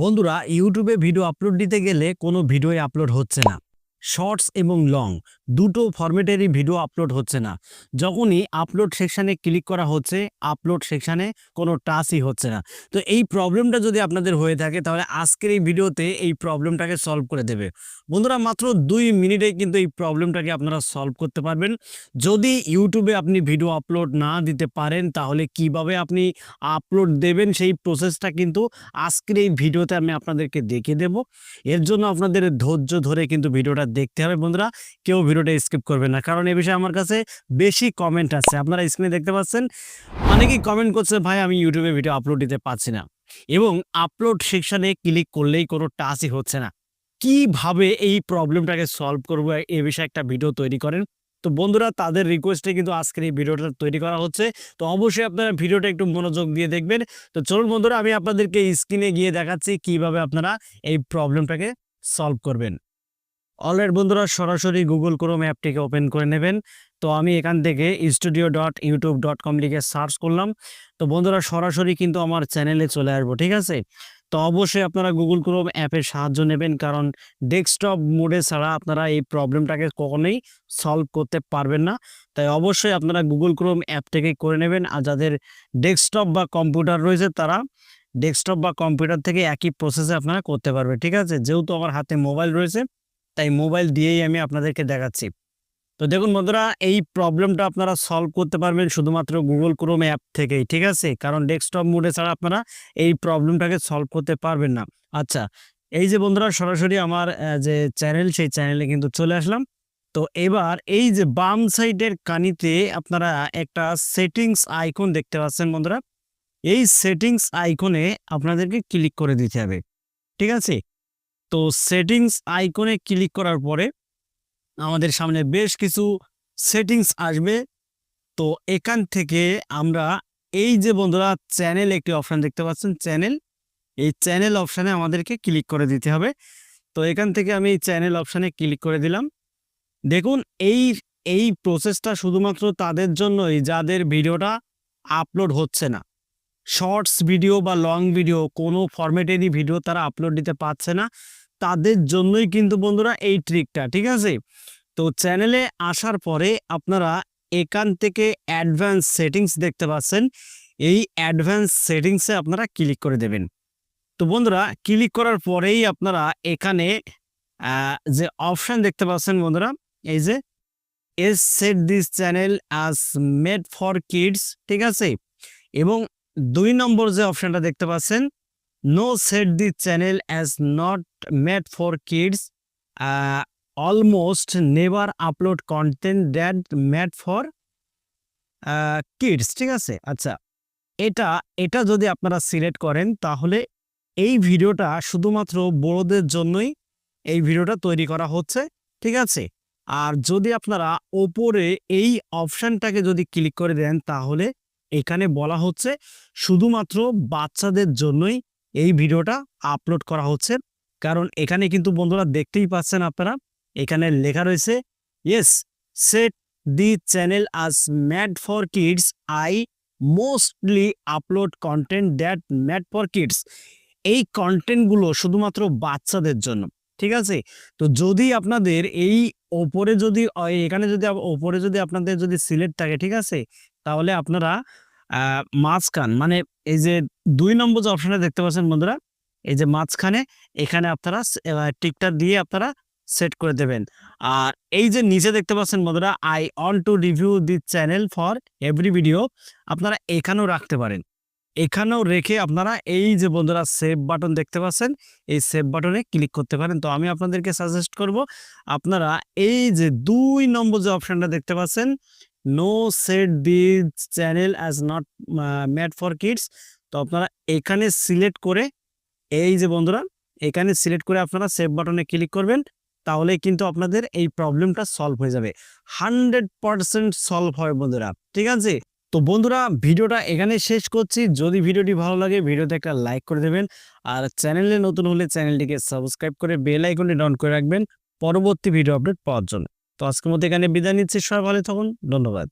বন্ধুরা ইউটিউবে video upload দিতে গেলে কোনো ভিডিওই আপলোড হচ্ছে না। শর্টস এবং লং, দুটো ফরম্যাটেরই ভিডিও আপলোড হচ্ছে না। যখনই আপলোড সেকশানে ক্লিক করা হচ্ছে, আপলোড সেকশানে কোনো টাচই হচ্ছে না। তো এই প্রবলেমটা যদি আপনাদের হয়ে থাকে, তাহলে আজকের এই ভিডিওতে এই প্রবলেমটাকে সলভ করে দেবে। বন্ধুরা, মাত্র দুই মিনিটে কিন্তু এই প্রবলেমটাকে আপনারা সলভ করতে পারবেন। যদি ইউটিউবে আপনি ভিডিও আপলোড না দিতে পারেন, তাহলে কীভাবে আপনি আপলোড দেবেন সেই প্রসেসটা কিন্তু আজকের এই ভিডিওতে আমি আপনাদেরকে দেখিয়ে দেব। এর জন্য আপনাদের ধৈর্য ধরে কিন্তু ভিডিওটা দেখতে হবে। বন্ধুরা, কেউ ভিডিওটা স্কিপ করবেন না। কারণ এ বিষয়ে আমার কাছে বেশি কমেন্ট আছে। আপনারা স্ক্রিনে দেখতে পাচ্ছেন, অনেকেই কমেন্ট করছে, ভাই, আমি ইউটিউবে ভিডিও আপলোড দিতে পারছি না। এবং আপলোড সেকশনে ক্লিক করলেই কোনো টাচই হচ্ছে না। কীভাবে এই প্রবলেমটাকে সলভ করব? এ বিষয়ে একটা ভিডিও তৈরি করেন। তো বন্ধুরা, তাদের রিকোয়েস্টে কিন্তু আজকের এই ভিডিওটা তৈরি করা হচ্ছে। তো অবশ্যই আপনারা ভিডিওটা একটু মনোযোগ দিয়ে দেখবেন। তো চলুন বন্ধুরা, আমি আপনাদেরকে স্ক্রিনে গিয়ে দেখাচ্ছি কীভাবে আপনারা এই প্রবলেমটাকে সলভ করবেন। অলরেড বন্ধুরা, সরাসরি গুগল ক্রোম অ্যাপটিকে ওপেন করে নেবেন। তো আমি এখান থেকে studio dot YouTube dot com লিখে সার্চ করলাম। তো বন্ধুরা, সরাসরি কিন্তু আমার চ্যানেলে চলে আসব, ঠিক আছে? তো অবশ্যই আপনারা গুগল ক্রোম অ্যাপের সাহায্য নেবেন, কারণ ডেস্কটপ মোডে ছাড়া আপনারা এই প্রবলেমটাকে কখনোই সলভ করতে পারবেন না। তাই অবশ্যই আপনারা গুগল ক্রোম অ্যাপ থেকে করে নেবেন, আর যাদের ডেস্কটপ বা কম্পিউটার রয়েছে, তারা ডেস্কটপ বা কম্পিউটার থেকে একই প্রসেসে আপনারা করতে পারবে, ঠিক আছে? যেহেতু আমার হাতে মোবাইল রয়েছে তাই মোবাইল দিয়েই আমি আপনাদেরকে দেখাচ্ছি। তো দেখুন বন্ধুরা, এই প্রবলেমটা আপনারা সলভ করতে পারবেন শুধুমাত্র গুগল ক্রোম অ্যাপ থেকেই, ঠিক আছে? কারণ ডেস্কটপ মোডে ছাড়া আপনারা এই প্রবলেমটাকে সলভ করতে পারবেন না। আচ্ছা এই যে বন্ধুরা, সরাসরি আমার যে চ্যানেল সেই চ্যানেলে কিন্তু চলে আসলাম। তো এবার এই যে বাম সাইডের কানিতে আপনারা একটা সেটিংস আইকন দেখতে পাচ্ছেন বন্ধুরা। এই সেটিংস আইকনে আপনাদেরকে ক্লিক করে দিতে হবে, ঠিক আছে? তো সেটিংস আইকনে ক্লিক করার পরে আমাদের সামনে বেশ কিছু সেটিংস আসবে। তো এখান থেকে আমরা এই যে বন্ধুরা, চ্যানেল একটি অপশান দেখতে পাচ্ছেন, চ্যানেল। এই চ্যানেল অপশানে আমাদেরকে ক্লিক করে দিতে হবে। তো এখান থেকে আমি চ্যানেল অপশানে ক্লিক করে দিলাম। দেখুন, এই এই প্রসেসটা শুধুমাত্র তাদের জন্যই, যাদের ভিডিওটা আপলোড হচ্ছে না। শর্টস ভিডিও বা লং ভিডিও কোনো ফরম্যাটেরই ভিডিও তারা আপলোড দিতে পারছে না। তাদের জন্যই কিন্তু বন্ধুরা এই ট্রিকটা ঠিক আছে? তো চ্যানেলে আসার পরে আপনারা এখান থেকে অ্যাডভান্স সেটিংস দেখতে পাচ্ছেন। এই অ্যাডভান্স সেটিংসে আপনারা ক্লিক করে দেবেন। তো বন্ধুরা ক্লিক করার পরেই আপনারা এখানে যে অপশান দেখতে পাচ্ছেন বন্ধুরা, এই যে, yes set this channel as made for kids, ঠিক আছে? এবং দুই নম্বর যে অপশানটা দেখতে পাচ্ছেন no set the channel as not made for kids almost never upload content that made for kids ঠিক আছে? আচ্ছা এটা এটা যদি আপনারা সিলেক্ট করেন, তাহলে এই ভিডিওটা শুধুমাত্র বড়দের জন্যই এই ভিডিওটা তৈরি করা হচ্ছে, ঠিক আছে? আর যদি আপনারা ওপরে এই অপশানটাকে যদি ক্লিক করে দেন, তাহলে এখানে বলা হচ্ছে শুধুমাত্র বাচ্চাদের জন্যই এই ভিডিওটা আপলোড করা হচ্ছে। কারণ এখানে কিন্তু বন্ধুরা দেখতেই পাচ্ছেন আপনারা, এখানে লেখা রয়েছে yes set the channel as made for kids I mostly upload content that made for kids এই কন্টেন্টগুলো শুধুমাত্র বাচ্চাদের জন্য, ঠিক আছে? তো যদি আপনাদের এই ওপরে যদি, এখানে যদি, ওপরে যদি আপনাদের যদি সিলেক্ট থাকে, ঠিক আছে? তাহলে আপনারা মাঝখান মানে এই যে দুই নম্বর যে অপশনটা দেখতে পাচ্ছেন বন্ধুরা, এই যে মাঝখানে এখানে আপনারা টিকটা দিয়ে আপনারা সেট করে দেবেন। আর এই যে নিচে দেখতে পাচ্ছেন বন্ধুরা I want to review the channel for every video আপনারা এখানেও রাখতে পারেন। এখানেও রেখে আপনারা এই যে বন্ধুরা সেভ বাটন দেখতে পাচ্ছেন, এই সেভ বাটনে ক্লিক করতে পারেন। তো আমি আপনাদেরকে সাজেস্ট করব, আপনারা এই যে দুই নম্বর যে অপশনটা দেখতে পাচ্ছেন no set the channel as not made for kids তো আপনারা এখানে সিলেক্ট করে, এই যে বন্ধুরা, এখানে সিলেক্ট করে আপনারা সেভ বাটনে ক্লিক করবেন তাহলে কিন্তু আপনাদের এই প্রবলেমটা সলভ হয়ে যাবে। হান্ড্রেড পারসেন্ট সলভ হয় বন্ধুরা, ঠিক আছে? তো বন্ধুরা, ভিডিওটা এখানে শেষ করছি। যদি ভিডিওটি ভালো লাগে, ভিডিওতে একটা লাইক করে দেবেন। আর চ্যানেলে নতুন হলে চ্যানেলটিকে সাবস্ক্রাইব করে বেল আইকনটি ডাউন করে রাখবেন। পরবর্তী ভিডিও আপডেট পাওয়ার জন্য। তো আজকের মধ্যে এখানে বিদায় নিচ্ছি সবাই ভালো থাকুন ধন্যবাদ।